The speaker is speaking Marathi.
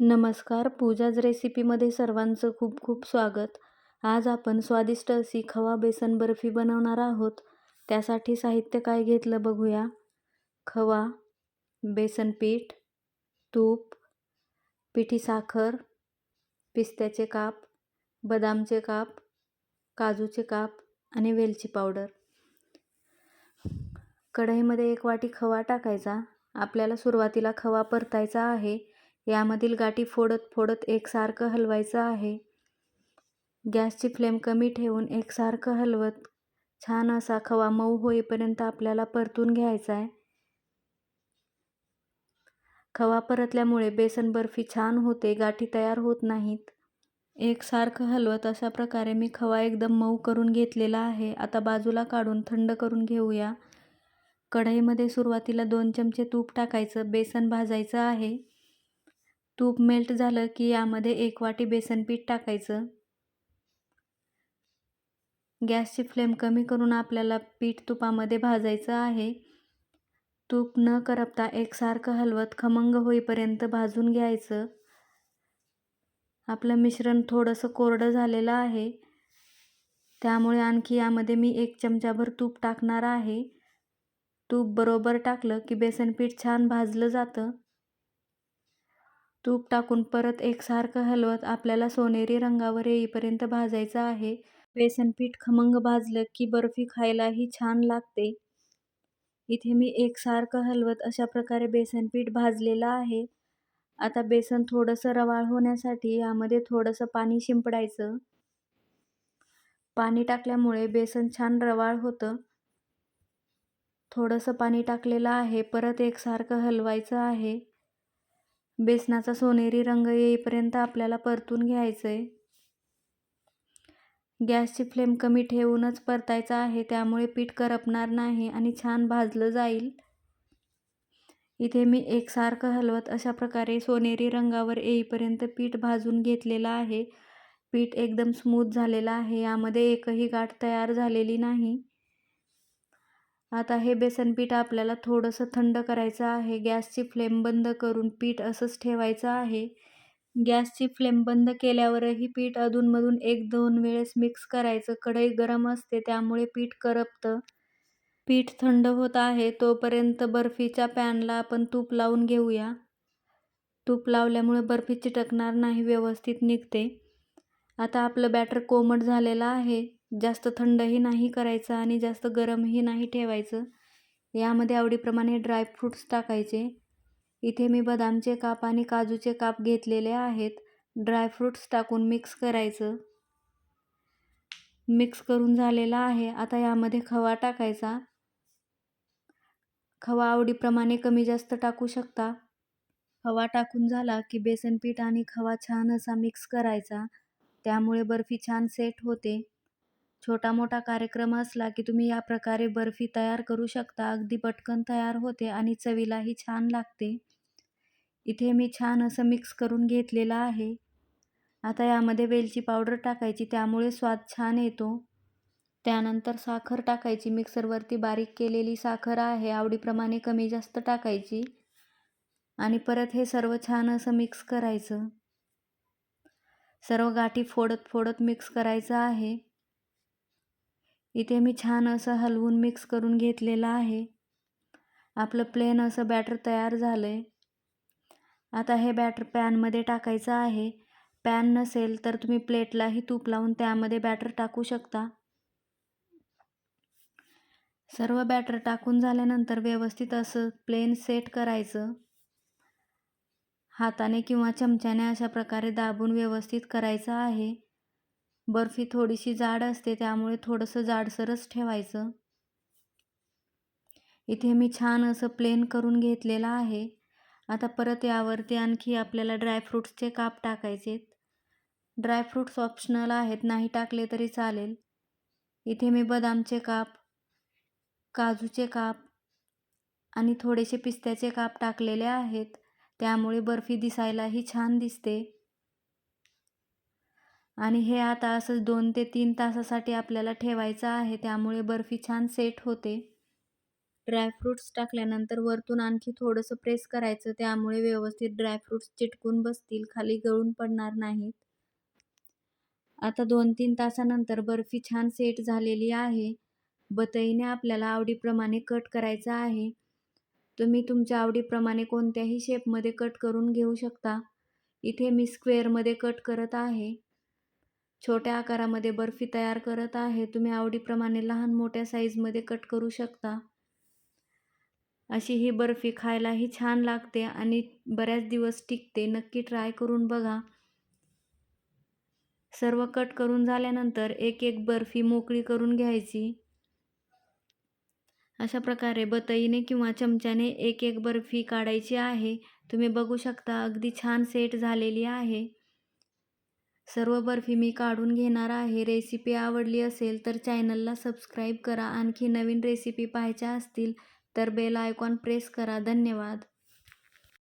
नमस्कार पूजाज रेसिपीमध्ये सर्वांचं खूप खूप स्वागत. आज आपण स्वादिष्ट अशी खवा बेसन बर्फी बनवणार आहोत. त्यासाठी साहित्य काय घेतलं बघूया. खवा बेसन पीठ तूप पिठी साखर पिस्त्याचे काप बदामचे काप काजूचे काप आणि वेलची पावडर. कढईमध्ये एक वाटी खवा टाकायचा. आपल्याला सुरुवातीला खवा परतायचा आहे. यामधील गाठी फोडत फोडत एकसारखं हलवायचं आहे. गॅसची फ्लेम कमी ठेवून एकसारखं हलवत छान असा खवा मऊ होईपर्यंत आपल्याला परतून घ्यायचा आहे. खवा परतल्यामुळे बेसन बर्फी छान होते गाठी तयार होत नाहीत. एकसारखं हलवत अशा प्रकारे मी खवा एकदम मऊ करून घेतलेला आहे. आता बाजूला काढून थंड करून घेऊया. कढईमध्ये सुरुवातीला दोन चमचे तूप टाकायचं बेसन भाजायचं आहे. तूप मेल्ट झालं की यामध्ये एक वाटी बेसन पीठ टाकायचं. गॅसची फ्लेम कमी करून आपल्याला पीठ तुपामध्ये भाजायचं आहे. तूप न करपता एकसारखं हलवत खमंग होईपर्यंत भाजून घ्यायचं. आपलं मिश्रण थोडंसं कोरडं झालेलं आहे. त्यामुळे आणखी यामध्ये मी एक चमचाभर तूप टाकणार आहे. तूप बरोबर टाकलं की बेसन पीठ छान भाजलं जातं. तूप टाकून परत एकसारखं हलवत आपल्याला सोनेरी रंगावर येईपर्यंत भाजायचं आहे. बेसनपीठ खमंग भाजलं की बर्फी खायलाही छान लागते. इथे मी एकसारखं हलवत अशा प्रकारे बेसनपीठ भाजलेलं आहे. आता बेसन थोडंसं रवाळ होण्यासाठी यामध्ये थोडंसं पाणी शिंपडायचं. पाणी टाकल्यामुळे बेसन छान रवाळ होतं. थोडंसं पाणी टाकलेलं आहे परत एकसारखं हलवायचं आहे. बेसनाचा सोनेरी रंग येईपर्यंत आपल्याला परतून घ्यायचं आहे गॅसची फ्लेम कमी ठेवूनच परतायचं आहे त्यामुळे पीठ करपणार नाही आणि छान भाजलं जाईल. इथे मी एकसारखं हलवत अशा प्रकारे सोनेरी रंगावर येईपर्यंत पीठ भाजून घेतलेलं आहे. पीठ एकदम स्मूथ झालेलं आहे यामध्ये एकही गाठ तयार झालेली नाही. आता हे बेसन पीठ आपल्याला थोडंसं थंड करायचं आहे. गॅसची फ्लेम बंद करून पीठ असंच ठेवायचं आहे. गॅसची फ्लेम बंद केल्यावरही पीठ अधूनमधून एक दोन वेळेस मिक्स करायचं. कढई गरम असते त्यामुळे पीठ करपतं. पीठ थंड होत आहे तोपर्यंत बर्फीच्या पॅनला आपण तूप लावून घेऊया. तूप लावल्यामुळे बर्फी चिटकणार नाही व्यवस्थित निघते. आता आपलं बॅटर कोमट झालेलं आहे. जास्त थंडही नाही करायचं आणि जास्त गरमही नाही ठेवायचं. यामध्ये आवडीप्रमाणे ड्रायफ्रूट्स टाकायचे. इथे मी बदामचे काप आणि काजूचे काप घेतलेले आहेत. ड्रायफ्रूट्स टाकून मिक्स करायचं. मिक्स करून झालेला आहे. आता यामध्ये खवा टाकायचा. खवा आवडीप्रमाणे कमी जास्त टाकू शकता. खवा टाकून झाला की बेसन पीठ आणि खवा छान असा मिक्स करायचा. त्यामुळे बर्फी छान सेट होते. छोटा मोठा कार्यक्रम असला की तुम्ही या प्रकारे बर्फी तयार करू शकता. अगदी पटकन तयार होते आणि चवीलाही छान लागते. इथे मी छान असं मिक्स करून घेतलेलं आहे. आता यामध्ये वेलची पावडर टाकायची त्यामुळे स्वाद छान येतो. त्यानंतर साखर टाकायची मिक्सरवरती बारीक केलेली साखर आहे आवडीप्रमाणे कमी जास्त टाकायची. आणि परत हे सर्व छान असं मिक्स करायचं. सर्व गाठी फोडत फोडत मिक्स करायचं आहे. इथे मी छान असं हलवून मिक्स करून घेतलेलं आहे. आपलं प्लेन असं बॅटर तयार झालं आहे आता हे बॅटर पॅनमध्ये टाकायचं आहे. पॅन नसेल तर तुम्ही प्लेटलाही तूप लावून त्यामध्ये बॅटर टाकू शकता. सर्व बॅटर टाकून झाल्यानंतर व्यवस्थित असं प्लेन सेट करायचं. हाताने किंवा चमच्याने अशा प्रकारे दाबून व्यवस्थित करायचं आहे. बर्फी थोडीशी जाड असते त्यामुळे थोडंसं जाडसरच ठेवायचं. इथे मी छान असं प्लेन करून घेतलेलं आहे. आता परत यावरती आणखी आपल्याला ड्रायफ्रूट्सचे काप टाकायचे ड्रायफ्रूट्स ऑप्शनल आहेत नाही टाकले तरी चालेल. इथे मी बदामचे काप काजूचे काप आणि थोडेसे पिस्त्याचे काप टाकलेले आहेत. त्यामुळे बर्फी दिसायलाही छान दिसते. आणि हे आता असंच दोन ते तीन तासासाठी आपल्याला ठेवायचं आहे. त्यामुळे बर्फी छान सेट होते. ड्रायफ्रूट्स टाकल्यानंतर वरतून आणखी थोडंसं प्रेस करायचं. त्यामुळे व्यवस्थित ड्रायफ्रूट्स चिटकून बसतील. खाली गळून पडणार नाहीत. आता दोन तीन तासानंतर बर्फी छान सेट झालेली आहे. बतईने आपल्याला आवडीप्रमाणे कट करायचा आहे. तुम्ही तुमच्या आवडीप्रमाणे कोणत्याही शेपमध्ये कट करून घेऊ शकता. इथे मी स्क्वेअरमध्ये कट करत आहे. छोट्या आकारामध्ये बर्फी तयार करत आहे. तुम्ही आवडीप्रमाणे लहान मोठ्या साईजमध्ये कट करू शकता. अशी ही बर्फी खायलाही छान लागते आणि बऱ्याच दिवस टिकते. नक्की ट्राय करून बघा. सर्व कट करून झाल्यानंतर एक एक बर्फी मोकळी करून घ्यायची. अशा प्रकारे बतईने किंवा चमच्याने एक एक बर्फी काढायची आहे. तुम्ही बघू शकता अगदी छान सेट झालेली आहे. सर्व बर्फी मी काढून घेणार आहे. रेसिपी आवडली असेल तर चॅनलला सबस्क्राईब करा. आणखी नवीन रेसिपी पाहायच्या असतील तर बेल आयकॉन प्रेस करा. धन्यवाद.